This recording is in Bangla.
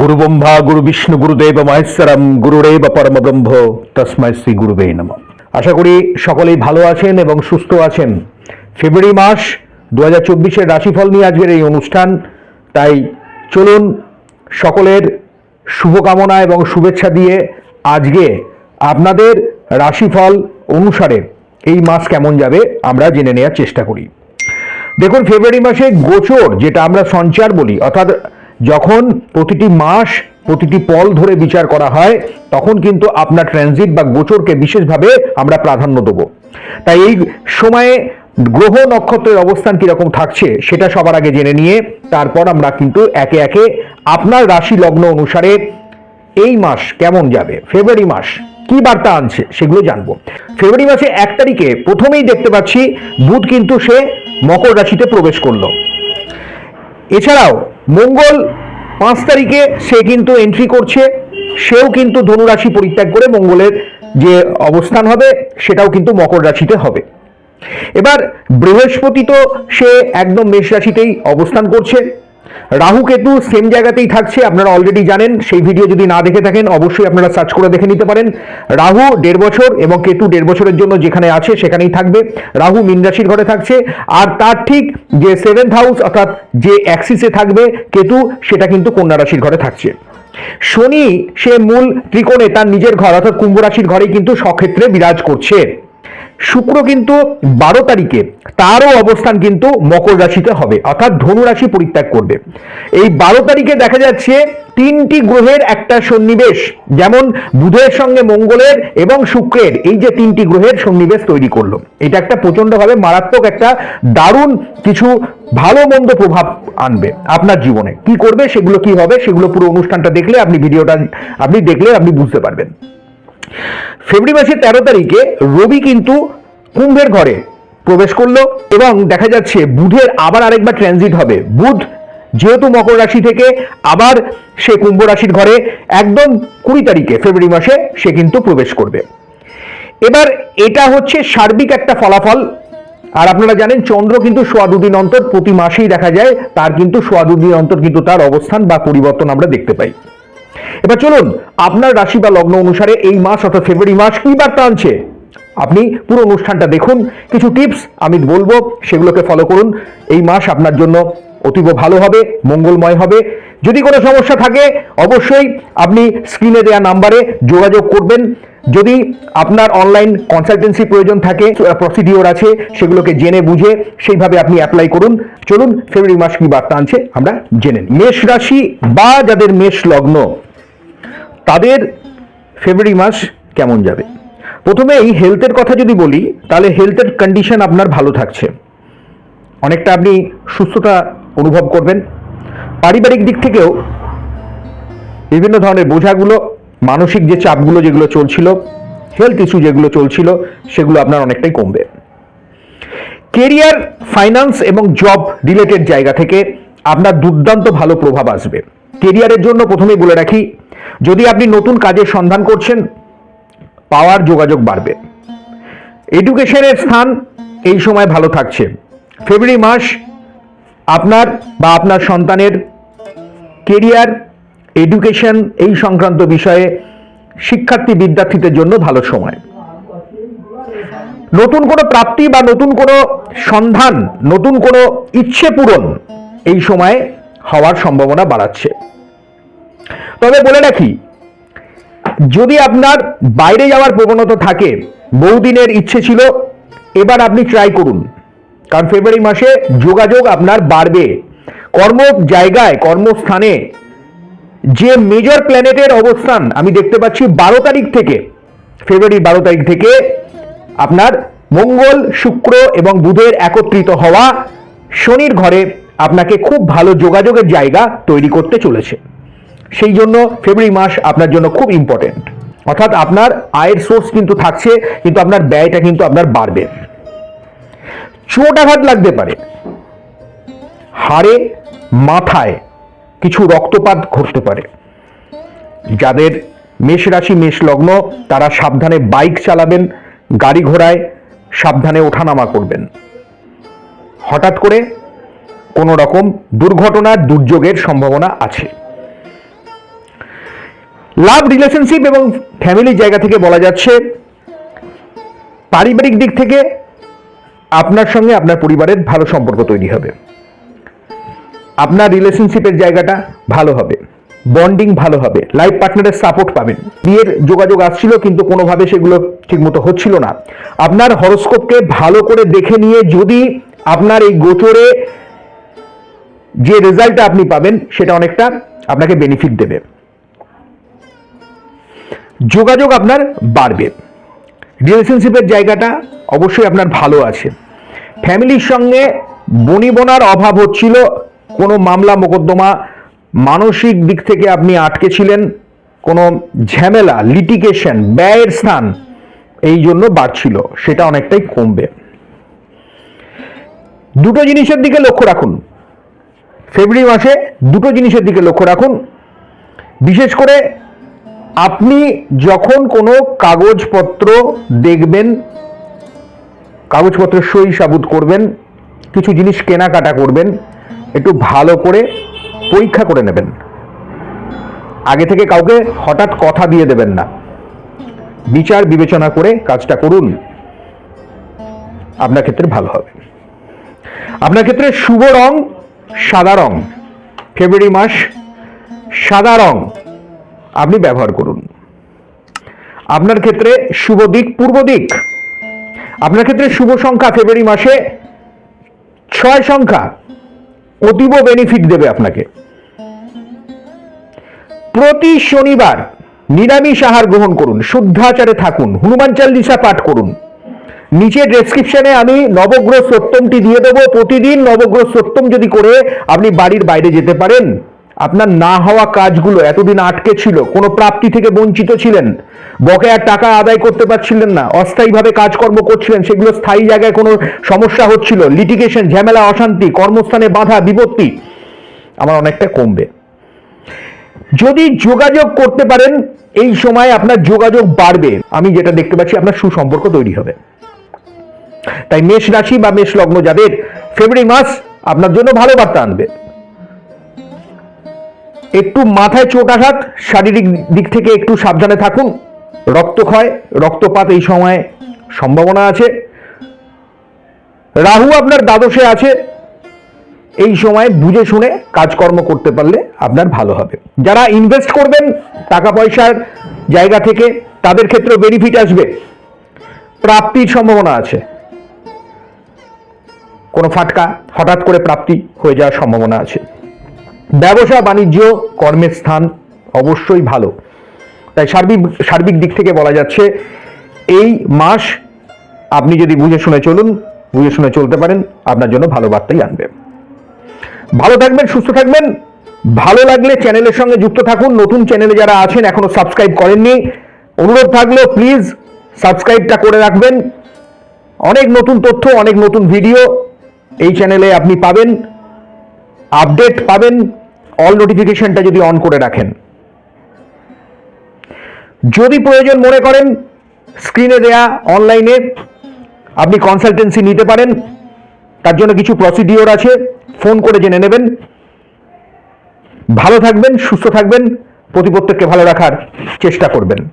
গুরু ব্রহ্মা গুরু বিষ্ণু গুরুদেব মহেশ্বরম গুরুরেব পরমব্রহ্ম তস্মাই শ্রী গুরুবে নম আশা করি সকলেই ভালো আছেন এবং সুস্থ আছেন। ফেব্রুয়ারি মাস দু হাজার চব্বিশের রাশিফল নিয়ে আজকের এই অনুষ্ঠান। তাই চলুন সকলের শুভকামনা এবং শুভেচ্ছা দিয়ে আজকে আপনাদের রাশিফল অনুসারে এই মাস কেমন যাবে আমরা জেনে নেওয়ার চেষ্টা করি। দেখুন, ফেব্রুয়ারি মাসে গোচর, যেটা আমরা সঞ্চার বলি, অর্থাৎ যখন প্রতিটি মাস প্রতিটি পল ধরে বিচার করা হয়, তখন কিন্তু আপনার ট্রানজিট বা গোচরকে বিশেষভাবে আমরা প্রাধান্য দেব। তাই এই সময়ে গ্রহ নক্ষত্রের অবস্থান কীরকম থাকছে, সেটা সবার আগে জেনে নিয়ে তারপর আমরা কিন্তু একে একে আপনার রাশি লগ্ন অনুসারে এই মাস কেমন যাবে ফেব্রুয়ারি মাস কি বার্তা আনছে সেগুলো জানব। ফেব্রুয়ারি মাসে এক তারিখে প্রথমেই দেখতে পাচ্ছি, বুধ কিন্তু সে মকর রাশিতে প্রবেশ করল। এছাড়াও মঙ্গল পাঁচ তারিখে সে কিন্তু এন্ট্রি করছে। সেও কিন্তু ধনুরাশি পরিত্যাগ করে মঙ্গলের যে অবস্থান হবে, সেটাও কিন্তু মকর রাশিতে হবে। এবার বৃহস্পতি তো সে একদম মেষ রাশিতেই অবস্থান করছে। রাহু কেতু সেম জায়গাতেই থাকছে, আপনারা অলরেডি জানেন, সেই ভিডিও যদি না দেখে থাকেন, অবশ্যই আপনারা সার্চ করে দেখে নিতে পারেন। রাহু দেড় বছর এবং কেতু দেড় বছরের জন্য যেখানে আছে, সেখানেই থাকবে। রাহু মীন ঘরে থাকছে, আর তার ঠিক যে সেভেন্থ হাউস অর্থাৎ যে অ্যাক্সিসে থাকবে কেতু, সেটা কিন্তু কন্যা রাশির ঘরে থাকছে। শনি, সে মূল ত্রিকোণে তার নিজের ঘর, অর্থাৎ কুম্ভ রাশির ঘরেই কিন্তু সক্ষেত্রে বিরাজ করছে। শুক্র কিন্তু বারো তারিখে, তারও অবস্থান কিন্তু মকর রাশিতে হবে, অর্থাৎ ধনু রাশি পরিত্যাগ করবে। এই বারো তারিখে দেখা যাচ্ছে তিনটি গ্রহের একটা সন্নিবেশ, যেমন বুধের সঙ্গে মঙ্গলের এবং শুক্রের, এই যে তিনটি গ্রহের সন্নিবেশ তৈরি করল। এটা একটা প্রচন্ডভাবে মারাত্মক একটা দারুণ কিছু ভালো মন্দ প্রভাব আনবে আপনার জীবনে। কি করবে, সেগুলো কি হবে, সেগুলো পুরো অনুষ্ঠানটা দেখলে আপনি ভিডিওটা, আপনি দেখলে আপনি বুঝতে পারবেন। ফেব্রুয়ারি মাসের তেরো তারিখে রবি কিন্তু কুম্ভের ঘরে প্রবেশ করল এবং দেখা যাচ্ছে বুধের আবার আরেকবার ট্রানজিট হবে। বুধ যেহেতু মকর রাশি থেকে, আবার সে কুম্ভ রাশির ঘরে একদম কুড়ি তারিখে ফেব্রুয়ারি মাসে সে কিন্তু প্রবেশ করবে। এবার এটা হচ্ছে সার্বিক একটা ফলাফল। আর আপনারা জানেন, চন্দ্র কিন্তু সোয়া দুদিন অন্তর প্রতি মাসেই দেখা যায়, তার কিন্তু সোয়া দুদিন অন্তর কিন্তু তার অবস্থান বা পরিবর্তন আমরা দেখতে পাই। এবার চলুন, আপনার রাশি বা লগ্ন অনুসারে এই মাস অর্থাৎ ফেব্রুয়ারি মাস কি বার্তা আনছে? আপনি পুরো অনুষ্ঠানটা দেখুন, কিছু টিপস আমি বলব, সেগুলোকে ফলো করুন। এই মাস আপনার জন্য অতীব ভালো হবে, মঙ্গলময় হবে। যদি কোনো সমস্যা থাকে, অবশ্যই আপনি স্ক্রিনে দেওয়া নাম্বারে যোগাযোগ করবেন। যদি আপনার অনলাইন কনসালটেন্সি প্রয়োজন থাকে প্রসিডিওর আছে, সেগুলোকে জেনে বুঝে সেইভাবে আপনি অ্যাপ্লাই করুন। চলুন, ফেব্রুয়ারি মাস কি বার্তা আনছে, আমরা জেনে। মেষ রাশি বা যাদের মেষ লগ্ন তাদের ফেব্রুয়ারি মাস কেমন যাবে? প্রথমে এই হেলথের কথা যদি বলি, তাহলে হেলথের কন্ডিশন আপনার ভালো থাকছে। অনেকটা আপনি সুস্থতা অনুভব করবেন। পারিবারিক দিক থেকেও বিভিন্ন ধরনের বোঝাগুলো, মানসিক যে চাপগুলো যেগুলো চলছিল হেলথ ইস্যু যেগুলো চলছিল, সেগুলো আপনার অনেকটাই কমবে। কেরিয়ার ফাইন্যান্স এবং জব রিলেটেড জায়গা থেকে আপনার দুর্দান্ত ভালো প্রভাব আসবে। কেরিয়ারের জন্য প্রথমেই বলে রাখি যদি আপনি নতুন কাজের সন্ধান করছেন, পাওয়ার যোগাযোগ বাড়বে। এডুকেশনের স্থান এই সময় ভালো থাকছে। ফেব্রুয়ারি মাস আপনার বা আপনার সন্তানের কেরিয়ার এডুকেশন এই সংক্রান্ত বিষয়ে শিক্ষার্থী বিদ্যার্থীদের জন্য ভালো সময়। নতুন কোনো প্রাপ্তি বা নতুন কোনো সন্ধান, নতুন কোনো ইচ্ছে পূরণ এই সময়ে হওয়ার সম্ভাবনা বাড়াচ্ছে। তবে বলে রাখি, যদি আপনার বাইরে যাওয়ার প্রবণতা থাকে, বহুদিনের ইচ্ছে ছিল, এবার আপনি ট্রাই করুন। কারণ ফেব্রুয়ারি মাসে যোগাযোগ আপনার বাড়বে। কর্ম জায়গায়, কর্মস্থানে যে মেজর প্ল্যানেটের অবস্থান আমি দেখতে পাচ্ছি বারো তারিখ থেকে ফেব্রুয়ারি বারো তারিখ থেকে আপনার মঙ্গল, শুক্র এবং বুধের একত্রিত হওয়া শনির ঘরে আপনাকে খুব ভালো যোগাযোগের জায়গা তৈরি করতে চলেছে। সেই জন্য ফেব্রুয়ারি মাস আপনার জন্য খুব ইম্পর্টেন্ট অর্থাৎ আপনার আয়ের সোর্স কিন্তু থাকছে, কিন্তু আপনার ব্যয়টা কিন্তু আপনার বাড়বে। চোট আঘাত লাগতে পারে। হাড়ে, মাথায় কিছু রক্তপাত ঘটতে পারে। যাদের মেষ রাশি, মেষ লগ্ন, তারা সাবধানে বাইক চালাবেন, গাড়ি ঘোড়ায় সাবধানে ওঠানামা করবেন। হঠাৎ করে কোনো রকম দুর্ঘটনার দুর্যোগের সম্ভাবনা আছে। লাভ রিলেশনশিপ এবং ফ্যামিলির জায়গা থেকে বলা যাচ্ছে, পারিবারিক দিক থেকে আপনার সঙ্গে আপনার পরিবারের ভালো সম্পর্ক তৈরি হবে। আপনার রিলেশনশিপের জায়গাটা ভালো হবে, বন্ডিং ভালো হবে, লাইফ পার্টনারের সাপোর্ট পাবেন। বিয়ের যোগাযোগ আসছিল কিন্তু কোনোভাবে সেগুলো ঠিকমতো হচ্ছিল না। আপনার হরস্কোপকে ভালো করে দেখে নিয়ে যদি আপনার এই গোচরে যে রেজাল্টটা আপনি পাবেন, সেটা অনেকটা আপনাকে বেনিফিট দেবে। যোগাযোগ আপনার বাড়বে। রিলেশনশিপের জায়গাটা অবশ্যই আপনার ভালো আছে। ফ্যামিলির সঙ্গে বনিবনার অভাব হচ্ছিল, কোনো মামলা মোকদ্দমা, মানসিক দিক থেকে আপনি আটকে ছিলেন, কোনো ঝামেলা লিটিগেশন ব্যয়ের স্থান এই জন্য বাড়ছিল, সেটা অনেকটাই কমবে। দুটো জিনিসের দিকে লক্ষ্য রাখুন। ফেব্রুয়ারি মাসে দুটো জিনিসের দিকে লক্ষ্য রাখুন। বিশেষ করে আপনি যখন কোনো কাগজপত্র দেখবেন কাগজপত্র সই সাবুত করবেন, কিছু জিনিস কেনাকাটা করবেন, একটু ভালো করে পরীক্ষা করে নেবেন। আগে থেকে কাউকে হঠাৎ কথা দিয়ে দেবেন না। বিচার, বিবেচনা করে কাজটা করুন। আপনার ক্ষেত্রে ভালো হবে। আপনার ক্ষেত্রে শুভ রং, সাদা রং। ফেব্রুয়ারি মাস সাদা রং। আপনি ব্যবহার করুন। আপনার ক্ষেত্রে শুভ দিক, পূর্ব দিক। আপনার ক্ষেত্রে শুভ সংখ্যা ফেব্রুয়ারি মাসে ছয় সংখ্যা অতীব বেনিফিট দেবে আপনাকে। প্রতি শনিবার নিরামিষ আহার গ্রহণ করুন, শুদ্ধাচারে থাকুন, হনুমান চালিসা পাঠ করুন। নিচে ডেসক্রিপশনে আমি নবগ্রহ সত্যমটি দিয়ে দেবো। প্রতিদিন নবগ্রহ সত্যম যদি করে, আপনি বাড়ির বাইরে যেতে পারেন। আপনার না হওয়া কাজগুলো এতদিন আটকে ছিল, কোনো প্রাপ্তি থেকে বঞ্চিত ছিলেন? বকেয়ার টাকা আদায় করতে পারছিলেন না, অস্থায়ীভাবে কাজকর্ম করছিলেন, সেগুলো স্থায়ী জায়গায় কোনো সমস্যা হচ্ছিল লিটিগেশন ঝামেলা, অশান্তি, কর্মস্থানে বাধা, বিপত্তি। আমার অনেকটা কমবে। যদি যোগাযোগ করতে পারেন, এই সময় আপনার যোগাযোগ বাড়বে। আমি যেটা দেখতে পাচ্ছি, আপনার সুসম্পর্ক তৈরি হবে। তাই মেষ রাশি বা মেষ লগ্ন যাদের ফেব্রুয়ারি মাস আপনার জন্য ভালো বার্তা আনবে। একটু মাথায় চোট আঘাত, শারীরিক দিক থেকে একটু সাবধানে থাকুন। রক্তক্ষয় রক্তপাত এই সময়ে সম্ভাবনা আছে। রাহু আপনার দ্বাদশে আছে। এই সময় বুঝে শুনে কাজকর্ম করতে পারলে আপনার ভালো হবে। যারা ইনভেস্ট করবেন টাকা পয়সার জায়গা থেকে, তাদের ক্ষেত্রে বেনিফিট আসবে। প্রাপ্তির সম্ভাবনা আছে। কোনো ফাটকা হঠাৎ করে প্রাপ্তি হয়ে যাওয়ার সম্ভাবনা আছে। ব্যবসা, বাণিজ্য, কর্মের স্থান অবশ্যই ভালো। তাই সার্বিক সার্বিক দিক থেকে বলা যাচ্ছে, এই মাস আপনি যদি বুঝে শুনে চলুন, বুঝে শুনে চলতে পারেন, আপনার জন্য ভালো বার্তাই আনবে। ভালো থাকবেন, সুস্থ থাকবেন। ভালো লাগলে চ্যানেলের সঙ্গে যুক্ত থাকুন। নতুন চ্যানেলে যারা আছেন, এখনও সাবস্ক্রাইব করেননি, অনুরোধ থাকলেও প্লিজ সাবস্ক্রাইবটা করে রাখবেন। অনেক নতুন তথ্য, অনেক নতুন ভিডিও এই চ্যানেলে আপনি পাবেন, আপডেট পাবেন। অল নোটিফিকেশনটা যদি অন করে রাখেন। যদি প্রয়োজন মনে করেন স্ক্রিনে দেয়া অনলাইনে আপনি কনসালটেন্সি নিতে পারেন, তার জন্য কিছু প্রসিডিওর আছে ফোন করে জেনে নেবেন। ভালো থাকবেন, সুস্থ থাকবেন, প্রতিপত্তকে ভালো রাখার চেষ্টা করবেন।